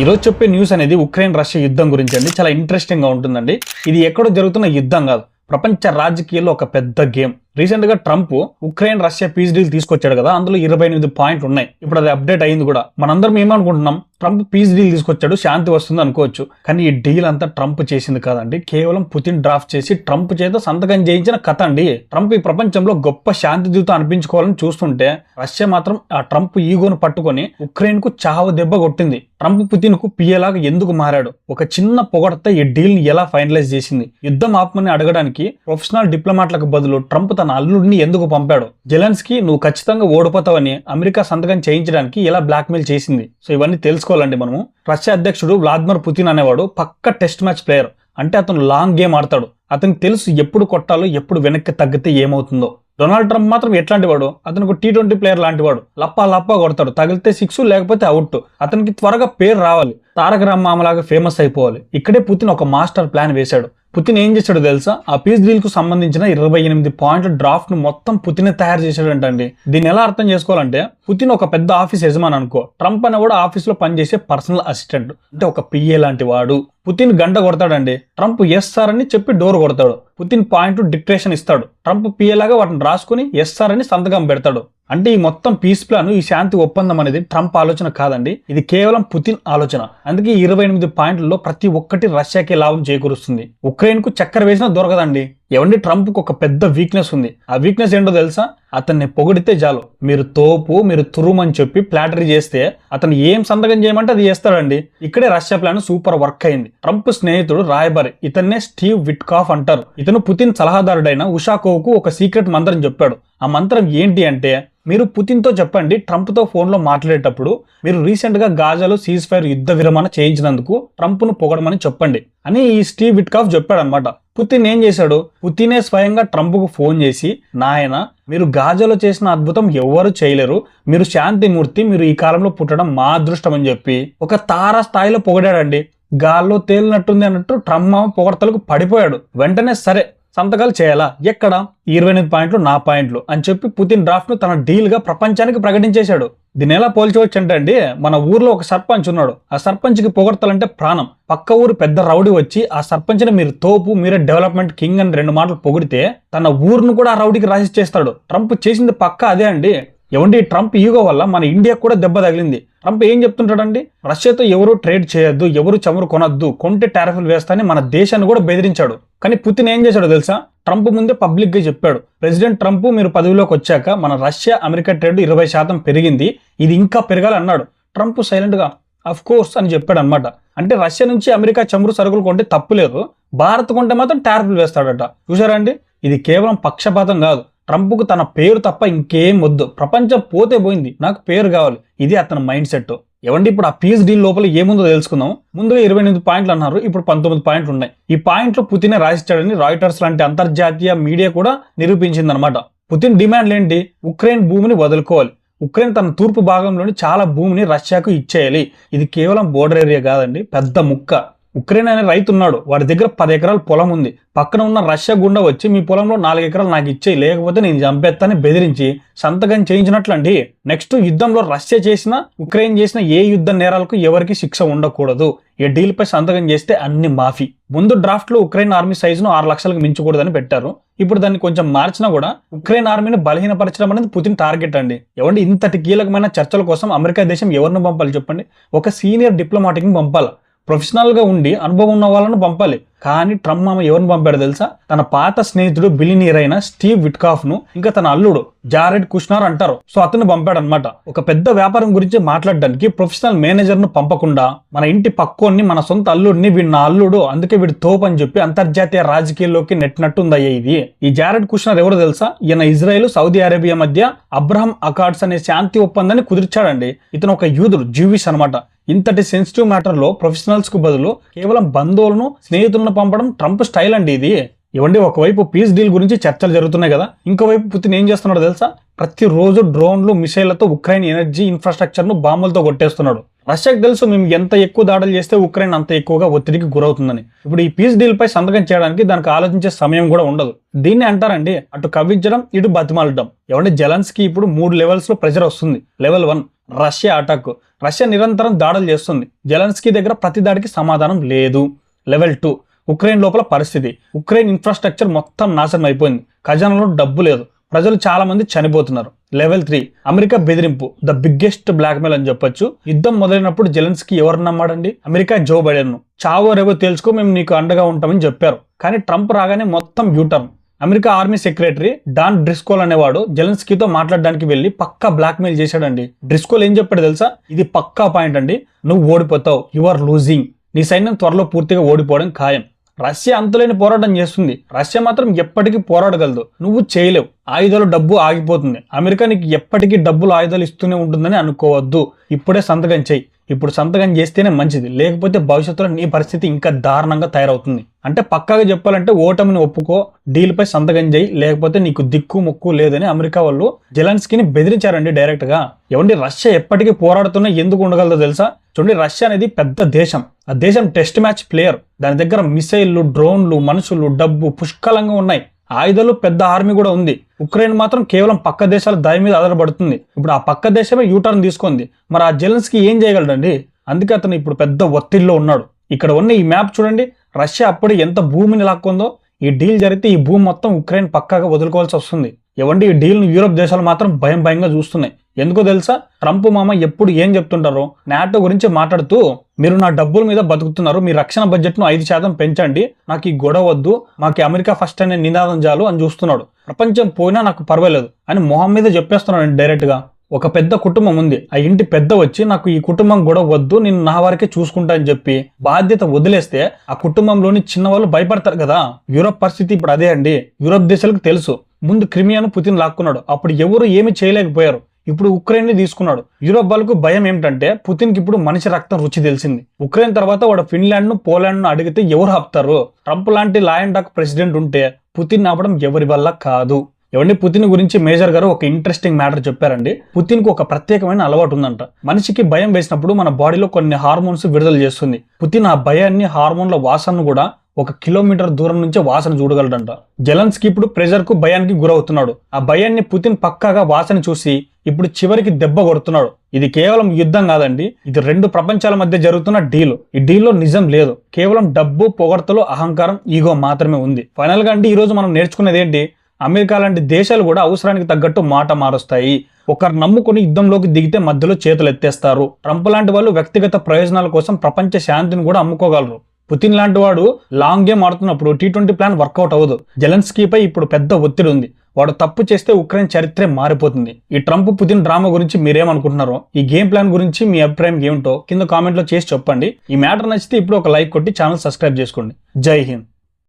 ఈరోజు చెప్పే న్యూస్ అనేది ఉక్రెయిన్ రష్యా యుద్ధం గురించి అండి. చాలా ఇంట్రెస్టింగ్గా ఉంటుందండి. ఇది ఎక్కడో జరుగుతున్న యుద్ధం కాదు. ప్రపంచ రాజకీయాల్లో ఒక పెద్ద గేమ్ రీసెంట్గా Trump Ukraine Russia peace deal తీసుకొచ్చాడు కదా అందులో ఇరవై ఎనిమిది పాయింట్లు ఉన్నాయి. ఇప్పుడు అది అప్డేట్ అయింది కూడా. మనందరం ఏమనుకుంటున్నాం? ట్రంప్ పీస్ డీల్ తీసుకొచ్చాడు శాంతి వస్తుంది అనుకోవచ్చు. కానీ ఈ డీల్ అంతా ట్రంప్ చేసింది కాదండి. కేవలం పుతిన్ డ్రాఫ్ట్ చేసి ట్రంప్ చేత సంతకం చేయించిన కథ అండి. ట్రంప్ ఈ ప్రపంచంలో గొప్ప శాంతి దూత అనిపించుకోవాలని చూస్తుంటే రష్యా మాత్రం ఆ ట్రంప్ ఈగోను పట్టుకొని ఉక్రెయిన్కు చావు దెబ్బ కొట్టింది. ట్రంప్ పుతిన్కు పియ్యలాగా ఎందుకు మారాడు? ఒక చిన్న పొగడత ఈ డీల్ని ఎలా ఫైనలైజ్ చేసింది? యుద్ధం ఆపమని అడగడానికి ప్రొఫెషనల్ డిప్లొమాట్లకు బదులు ట్రంప్ తన అల్లుడిని ఎందుకు పంపాడు? జెలెన్స్కి నువ్వు ఖచ్చితంగా ఓడిపోతావని అమెరికా సంతకం చేయించడానికి ఎలా బ్లాక్మెయిల్ చేసింది. సో ఇవన్నీ తెలుసుకోవాలండి మనము. రష్యా అధ్యక్షుడు వ్లాదిమిర్ పుతిన్ అనేవాడు పక్క టెస్ట్ మ్యాచ్ ప్లేయర్. అంటే అతను లాంగ్ గేమ్ ఆడతాడు. అతనికి తెలుసు ఎప్పుడు కొట్టాలో ఎప్పుడు వెనక్కి తగ్గితే ఏమవుతుందో. డొనాల్డ్ ట్రంప్ మాత్రం ఎట్లాంటి వాడు అతనికి టీ ట్వంటీ ప్లేయర్ లాంటి వాడు లప్పా లప్పా కొడతాడు. తగిలితే సిక్స్ లేకపోతే అవుట్. అతనికి త్వరగా పేరు రావాలి. తారక రామ్మామలాగా ఫేమస్ అయిపోవాలి. ఇక్కడే పుతిన్ ఒక మాస్టర్ ప్లాన్ వేశాడు. పుతిన్ ఏం చేశాడో తెలుసా? ఆ పీస్ డీల్కు సంబంధించిన ఇరవై ఎనిమిది పాయింట్ల డ్రాఫ్ట్ను మొత్తం పుతినే తయారు చేశాడంటండి. దీన్ని ఎలా అర్థం చేసుకోవాలంటే పుతిన్ ఒక పెద్ద ఆఫీస్ యజమాని అనుకో. ట్రంప్ అనే కూడా ఆఫీస్లో పనిచేసే పర్సనల్ అసిస్టెంట్. అంటే ఒక పిఏ లాంటి వాడు. పుతిన్ గంట కొడతాడండి. ట్రంప్ ఎస్ సార్ అని చెప్పి డోర్ కొడతాడు. పుతిన్ పాయింట్ డిక్టేషన్ ఇస్తాడు. ట్రంప్ పిఏ లాగా వాటిని రాసుకుని ఎస్ఆర్ అని సంతకం పెడతాడు. అంటే ఈ మొత్తం పీస్ ప్లాన్ ఈ శాంతి ఒప్పందం అనేది ట్రంప్ ఆలోచన కాదండి. ఇది కేవలం పుతిన్ ఆలోచన. అందుకే ఇరవై ఎనిమిది పాయింట్లలో ప్రతి ఒక్కటి రష్యాకే లాభం చేకూరుస్తుంది. ఉక్రెయిన్కు చక్కెర వేసినా దొరకదండి. ఎవండి ట్రంప్కు ఒక పెద్ద వీక్నెస్ ఉంది. ఆ వీక్నెస్ ఏంటో తెలుసా? అతన్ని పొగిడితే చాలు. మీరు తోపు మీరు తురుమని చెప్పి ప్లాటరీ చేస్తే అతను ఏం సంతకం చేయమంటే అది చేస్తాడండి. ఇక్కడే రష్యా ప్లాన్ సూపర్ వర్క్ అయింది. ట్రంప్ స్నేహితుడు రాయబారి ఇతన్నే స్టీవ్ విట్కాఫ్ అంటారు. ఇతను పుతిన్ సలహాదారుడైన ఉషాకోవ్కు ఒక సీక్రెట్ మంత్రం చెప్పాడు. ఆ మంత్రం ఏంటి అంటే మీరు పుతిన్తో చెప్పండి ట్రంప్తో ఫోన్లో మాట్లాడేటప్పుడు మీరు రీసెంట్గా గాజాలో సీజ్ ఫైర్ యుద్ధ విరమణ చేయించినందుకు ట్రంప్ను పొగడమని చెప్పండి అని ఈ స్టీవ్ విట్కాఫ్ చెప్పాడనమాట పుతిన్ ఏం చేశాడు? పుతినే స్వయంగా ట్రంప్కు ఫోన్ చేసి నాయన మీరు గాజాలో చేసిన అద్భుతం ఎవ్వరు చేయలేరు. మీరు శాంతిమూర్తి మీరు ఈ కాలంలో పుట్టడం మా అదృష్టం అని చెప్పి ఒక తార స్థాయిలో పొగడాడండి. గాల్లో తేలినట్టుంది అన్నట్టు ట్రమ్మ పొగడతలకు పడిపోయాడు. వెంటనే సరే సంతకాలు చేయాలా? ఎక్కడ? ఇరవై ఎనిమిది పాయింట్లు నా పాయింట్లు అని చెప్పి పుతిన్ డ్రాఫ్ట్ను తన డీల్గా ప్రపంచానికి ప్రకటించేశాడు. దీన్ని ఎలా పోల్చవచ్చు అంటే అండి మన ఊర్లో ఒక సర్పంచ్ ఉన్నాడు. ఆ సర్పంచ్కి పొగడతలంటే ప్రాణం. పక్క ఊరు పెద్ద రౌడీ వచ్చి ఆ సర్పంచ్ని మీరు తోపు మీరే డెవలప్మెంట్ కింగ్ అని రెండు మాటలు పొగిడితే తన ఊరును కూడా ఆ రౌడీకి రాసిచ్చేస్తాడు. ట్రంప్ చేసింది పక్క అదే అండి. ఏమండి ట్రంప్ ఈగో వల్ల మన ఇండియాకు కూడా దెబ్బ తగిలింది. ట్రంప్ ఏం చెప్తుంటాడండి? రష్యాతో ఎవరు ట్రేడ్ చేయొద్దు ఎవరు చమురు కొనొద్దు కొంటే టారిఫ్లు వేస్తానని మన దేశాన్ని కూడా బెదిరించాడు. కానీ పుతిన్ ఏం చేశాడో తెలుసా? ట్రంప్ ముందే పబ్లిక్గా చెప్పాడు. ప్రెసిడెంట్ ట్రంప్ మీరు పదవిలోకి వచ్చాక మన రష్యా అమెరికా ట్రేడ్ ఇరవై శాతం పెరిగింది ఇది ఇంకా పెరగాలి అన్నాడు. ట్రంప్ సైలెంట్గా అఫ్ కోర్స్ అని చెప్పాడు అనమాట అంటే రష్యా నుంచి అమెరికా చమురు సరుకులు కొంటే తప్పులేదు భారత్ కొంటే మాత్రం టారిఫ్లు వేస్తాడట. చూసారా అండి? ఇది కేవలం పక్షపాతం కాదు. ట్రంప్కు తన పేరు తప్ప ఇంకేం వద్దు. ప్రపంచం పోతే పోయింది. నాకు పేరు కావాలి. ఇది అతని మైండ్ సెట్. ఏమండి ఇప్పుడు ఆ పీస్ డీల్ లోపల ఏముందో తెలుసుకుందాం. ముందుగా ఇరవై ఎనిమిది పాయింట్లు అన్నారు. ఇప్పుడు పంతొమ్మిది పాయింట్లు ఉన్నాయి. ఈ పాయింట్లు పుతినే రాసిచ్చాడని రాయిటర్స్ లాంటి అంతర్జాతీయ మీడియా కూడా నిరూపించింది అనమాట పుతిన్ డిమాండ్లు ఏంటి? ఉక్రెయిన్ భూమిని వదులుకోవాలి. ఉక్రెయిన్ తన తూర్పు భాగంలోని చాలా భూమిని రష్యాకు ఇచ్చేయాలి. ఇది కేవలం బోర్డర్ ఏరియా కాదండి. పెద్ద ముక్క. ఉక్రెయిన్ అనే రైతు ఉన్నాడు. వాడి దగ్గర పది ఎకరాల పొలం ఉంది. పక్కన ఉన్న రష్యా గుండా వచ్చి మీ పొలంలో నాలుగు ఎకరాలు నాకు ఇచ్చేయి. లేకపోతే నేను చంపేస్తానని బెదిరించి సంతకం చేయించినట్లండి. నెక్స్ట్ యుద్ధంలో రష్యా చేసిన ఉక్రెయిన్ చేసిన ఏ యుద్ధ నేరాలకు ఎవరికి శిక్ష ఉండకూడదు. ఈ డీల్పై సంతకం చేస్తే అన్ని మాఫీ. ముందు డ్రాఫ్ట్లో ఉక్రెయిన్ ఆర్మీ సైజును ఆరు లక్షలకు మించకూడదని పెట్టారు. ఇప్పుడు దాన్ని కొంచెం మార్చినా కూడా ఉక్రెయిన్ ఆర్మీని బలహీనపరచడం అనేది పుతిన్ టార్గెట్ అండి. ఎవండి ఇంతటి కీలకమైన చర్చల కోసం అమెరికా దేశం ఎవరిని పంపాలి చెప్పండి? ఒక సీనియర్ డిప్లొమాటిక్ని పంపాలి? ప్రొఫెషనల్గా ఉండి అనుభవం ఉన్న వాళ్ళను పంపాలి. కానీ ట్రంప్ మామ ఎవరిని పంపాడు తెలుసా? తన పాత స్నేహితుడు బిలినియర్ అయిన స్టీవ్ విట్కాఫ్ను ఇంకా తన అల్లుడు జారెడ్ కుష్నార్ అంటారు. సో అతను పంపాడు అనమాట ఒక పెద్ద వ్యాపారం గురించి మాట్లాడడానికి ప్రొఫెషనల్ మేనేజర్ను పంపకుండా మన ఇంటి పక్కోన్ని మన సొంత అల్లుడిని వీడు నా అల్లుడు అందుకే వీడు తోపు అని చెప్పి అంతర్జాతీయ రాజకీయాల్లోకి నెట్టినట్టుందయ్యా ఇది? ఈ జారెడ్ కుష్నార్ ఎవరు తెలుసా? ఈయన ఇజ్రాయెల్ సౌదీ అరేబియా మధ్య అబ్రహం అకాడ్స్ అనే శాంతి ఒప్పందాన్ని కుదిర్చాడండి. ఇతను ఒక యూదుడు జూవిష్ అనమాట ఇంతటి సెన్సిటివ్ మ్యాటర్లో ప్రొఫెషనల్స్కు బదులు కేవలం బంధువులను స్నేహితులను పంపడం ట్రంప్ స్టైల్ అండి ఇది. ఇవ్వండి ఒకవైపు పీస్ డీల్ గురించి చర్చలు జరుగుతున్నాయి కదా ఇంకోవైపు పుతిన్ ఏం చేస్తున్నాడో తెలుసా? ప్రతిరోజు డ్రోన్లు మిసైళ్ళతో ఉక్రెయిన్ ఎనర్జీ ఇన్ఫ్రాస్ట్రక్చర్ను బాంబులతో కొట్టేస్తున్నాడు. రష్యాకు తెలుసు మేము ఎంత ఎక్కువ దాడులు చేస్తే ఉక్రెయిన్ అంత ఎక్కువగా ఒత్తిడికి గురవుతుందని. ఇప్పుడు ఈ పీస్ డీల్ పై సంతకం చేయడానికి దానికి ఆలోచించే సమయం కూడా ఉండదు. దీన్ని అంటారండి అటు కవ్వించడం ఇటు బతిమాలడం. ఏమంటే జలన్స్కి ఇప్పుడు మూడు లెవెల్స్లో ప్రెషర్ వస్తుంది. Level one Russia attack. Russia నిరంతరం దాడులు చేస్తుంది. జెలెన్స్కీ దగ్గర ప్రతి దాడికి సమాధానం లేదు. Level two. ఉక్రెయిన్ లోపల పరిస్థితి. ఉక్రెయిన్ ఇన్ఫ్రాస్ట్రక్చర్ మొత్తం నాశనం అయిపోయింది. ఖజానాలో డబ్బు లేదు. ప్రజలు చాలా మంది చనిపోతున్నారు. Level three. అమెరికా బెదిరింపు. ద బిగ్గెస్ట్ బ్లాక్మెయిల్ అని చెప్పొచ్చు. యుద్ధం మొదలైనప్పుడు జెలెన్స్కి ఎవరు నమ్మాడండి? అమెరికా జో బైడెన్ చావో రేవో తెలుసుకో మేము నీకు అండగా ఉంటామని చెప్పారు. కానీ ట్రంప్ రాగానే మొత్తం U turn. America army secretary Dan Driscoll అనేవాడు జెలెన్స్కీతో మాట్లాడడానికి వెళ్ళి పక్కా బ్లాక్మెయిల్ చేశాడండి. డ్రిస్కోల్ ఏం చెప్పాడు తెలుసా? ఇది పక్కా పాయింట్ అండి. నువ్వు ఓడిపోతావు. You are losing. నీ సైన్యం త్వరలో పూర్తిగా ఓడిపోవడం ఖాయం. రష్యా అంతులేని పోరాటం చేస్తుంది. రష్యా మాత్రం ఎప్పటికీ పోరాడగలదు. నువ్వు చేయలేవు. ఆయుధాలు డబ్బు ఆగిపోతుంది. అమెరికా నీకు ఎప్పటికీ డబ్బులు ఆయుధాలు ఇస్తూనే ఉంటుందని అనుకోవద్దు. ఇప్పుడే సంతకం చేయి. ఇప్పుడు సంతకం చేస్తేనే మంచిది. లేకపోతే భవిష్యత్తులో నీ పరిస్థితి ఇంకా దారుణంగా తయారవుతుంది. అంటే పక్కాగా చెప్పాలంటే ఓటమిని ఒప్పుకో డీల్పై సంతకం చేయి లేకపోతే నీకు దిక్కు ముక్కు లేదని అమెరికా వాళ్ళు జెలన్స్కీని బెదిరించారండి డైరెక్ట్గా. గా రష్యా ఎప్పటికీ పోరాడుతున్నా ఎందుకు ఉండగలదో తెలుసా? చూడండి రష్యా అనేది పెద్ద దేశం. ఆ దేశం టెస్ట్ మ్యాచ్ ప్లేయర్. దాని దగ్గర మిసైళ్ళు డ్రోన్లు మనుషులు డబ్బు పుష్కలంగా ఉన్నాయి. ఆయుధాలు పెద్ద ఆర్మీ కూడా ఉంది. ఉక్రెయిన్ మాత్రం కేవలం పక్క దేశాల దయ మీద ఆధారపడుతుంది. ఇప్పుడు ఆ పక్క దేశమే యూటర్న్ తీసుకుంది. మరి ఆ జెలెన్స్కి ఏం చేయగలడండి? అందుకే అతను ఇప్పుడు పెద్ద ఒత్తిడిలో ఉన్నాడు. ఇక్కడ ఉన్న ఈ మ్యాప్ చూడండి. రష్యా అప్పుడు ఎంత భూమిని లాక్కుందో ఈ డీల్ జరిగితే ఈ భూమి మొత్తం ఉక్రెయిన్ పక్కాగా వదులుకోవాల్సి వస్తుంది. ఎవండి ఈ డీల్ను యూరోప్ దేశాలు మాత్రం భయం భయంగా చూస్తున్నాయి. ఎందుకో తెలుసా? ట్రంప్ మామ ఎప్పుడు ఏం చెప్తుంటారో? నాటో గురించి మాట్లాడుతూ మీరు నా డబ్బుల మీద బతుకుతున్నారు మీ రక్షణ బడ్జెట్ను ఐదు శాతం పెంచండి నాకు ఈ గొడవ వద్దు మాకు అమెరికా ఫస్ట్ అనే నినాదం చాలు అని చూస్తున్నాడు. ప్రపంచం పోయినా నాకు పర్వాలేదు అని మొహం మీద చెప్పేస్తున్నాడు డైరెక్ట్గా. ఒక పెద్ద కుటుంబం ఉంది. ఆ ఇంటి పెద్ద వచ్చి నాకు ఈ కుటుంబం గొడవ వద్దు నేను నా వరకే చూసుకుంటా అని చెప్పి బాధ్యత వదిలేస్తే ఆ కుటుంబంలోని చిన్న వాళ్ళు భయపడతారు కదా? యూరప్ పరిస్థితి ఇప్పుడు అదే అండి. యూరప్ దేశాలకు తెలుసు. ముందు క్రిమియాను పుతిన్ లాక్కున్నాడు. అప్పుడు ఎవరు ఏమి చేయలేకపోయారు? ఇప్పుడు ఉక్రెయిన్ని తీసుకున్నాడు. యూరోప్ వాళ్ళకు భయం ఏమిటంటే పుతిన్కి ఇప్పుడు మనిషి రక్తం రుచి తెలిసింది. ఉక్రెయిన్ తర్వాత వాడు ఫిన్లాండ్ను పోలాండ్ను అడిగితే ఎవరు ఆపుతారు? ట్రంప్ లాంటి లాయన్ డాక్ ప్రెసిడెంట్ ఉంటే పుతిన్ ఆపడం ఎవరి వల్ల కాదు? ఎవండి పుతిన్ గురించి మేజర్ గారు ఒక ఇంట్రెస్టింగ్ మ్యాటర్ చెప్పారండి. పుతిన్కు ఒక ప్రత్యేకమైన అలవాటు ఉందంట. మనిషికి భయం వేసినప్పుడు మన బాడీలో కొన్ని హార్మోన్స్ విడుదల చేస్తుంది. పుతిన్ ఆ భయాన్ని హార్మోన్ల వాసనను కూడా ఒక కిలోమీటర్ దూరం నుంచే వాసన చూడగలడంట. జలన్స్కి ఇప్పుడు ప్రెజర్కు భయానికి గురవుతున్నాడు. ఆ భయాన్ని పుతిన్ పక్కాగా వాసన చూసి ఇప్పుడు చివరికి దెబ్బ కొడుతున్నాడు. ఇది కేవలం యుద్ధం కాదండి ఇది రెండు ప్రపంచాల మధ్య జరుగుతున్న డీల్. ఈ డీల్లో నిజం లేదు కేవలం డబ్బు పొగడ్తలు అహంకారం ఈగో మాత్రమే ఉంది. ఫైనల్గా అంటే ఈరోజు మనం నేర్చుకునేది ఏంటి? అమెరికా లాంటి దేశాలు కూడా అవసరానికి తగ్గట్టు మాట మారుస్తాయి. ఒకరు నమ్ముకుని యుద్ధంలోకి దిగితే మధ్యలో చేతులు ఎత్తేస్తారు ట్రంప్ లాంటి వాళ్ళు వ్యక్తిగత ప్రయోజనాల కోసం ప్రపంచ శాంతిని కూడా అమ్ముకోగలరు. పుతిన్ లాంటి వాడు లాంగ్ గేమ్ ఆడుతున్నప్పుడు T twenty plan work out అవ్వదు. జెలెన్స్కీపై ఇప్పుడు పెద్ద ఒత్తిడి ఉంది. వాడు తప్పు చేస్తే ఉక్రెయిన్ చరిత్రే మారిపోతుంది. ఈ ట్రంప్ పుతిన్ డ్రామా గురించి మీరేమనుకుంటున్నారో ఈ గేమ్ ప్లాన్ గురించి మీ అభిప్రాయం ఏమిటో కింద కామెంట్లో చేసి చెప్పండి. ఈ మ్యాటర్ నచ్చితే ఇప్పుడు ఒక లైక్ కొట్టి ఛానల్ సబ్స్క్రైబ్ చేసుకోండి. జై హింద్.